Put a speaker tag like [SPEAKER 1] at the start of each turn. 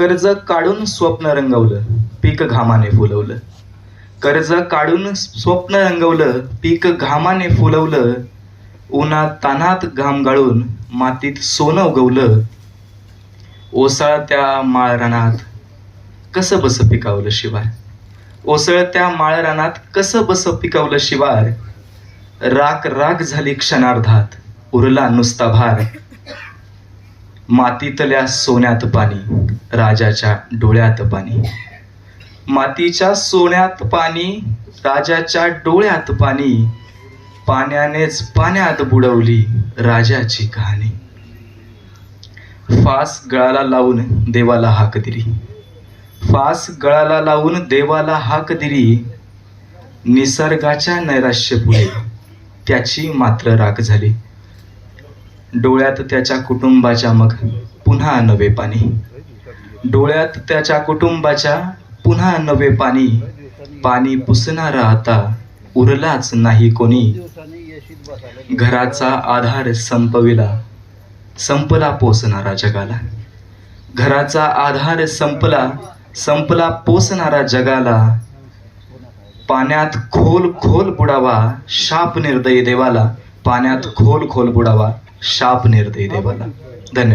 [SPEAKER 1] कर्ज काढून स्वप्न रंगवलं पीक घामाने फुलवलं. कर्ज काढून स्वप्न रंगवलं पीक घामाने फुलवलं. उन्हात तानात घाम गाळून मातीत सोनं उगवलं. ओसाळत्या माळरानात कसं बस पिकावलं शिवार? ओसळत्या माळरानात कसं बस पिकवलं शिवार? राख राख झाली क्षणार्धात उरला नुसता भार. मातीतल्या सोन्यात पाणी राजाच्या डोळ्यात पाणी. मातीच्या सोन्यात पाणी राजाच्या डोळ्यात पाणी. पाण्यानेच पाण्यात बुडवली राजाची कहाणी. फास गळाला लावून देवाला हाक दिली. फास गळाला लावून देवाला हाक दिली. निसर्गाच्या नैराश्य पुढे त्याची मात्र राख झाली. डोळ्यात त्याच्या कुटुंबाच्या मग पुन्हा नवे पाणी. डोळ्यात त्याच्या कुटुंबाच्या पुन्हा नवे पाणी. पाणी पुसणारा आता उरलाच नाही कोणी. घराचा आधार संपविला. संपला पोसणारा जगाला. घराचा आधार संपला. संपला पोसणारा जगाला. पाण्यात खोल खोल बुडावा. शाप निर्दयी देवाला. पाण्यात खोल खोल बुडावा. शाप निर्दयी देवाला धन्यवाद.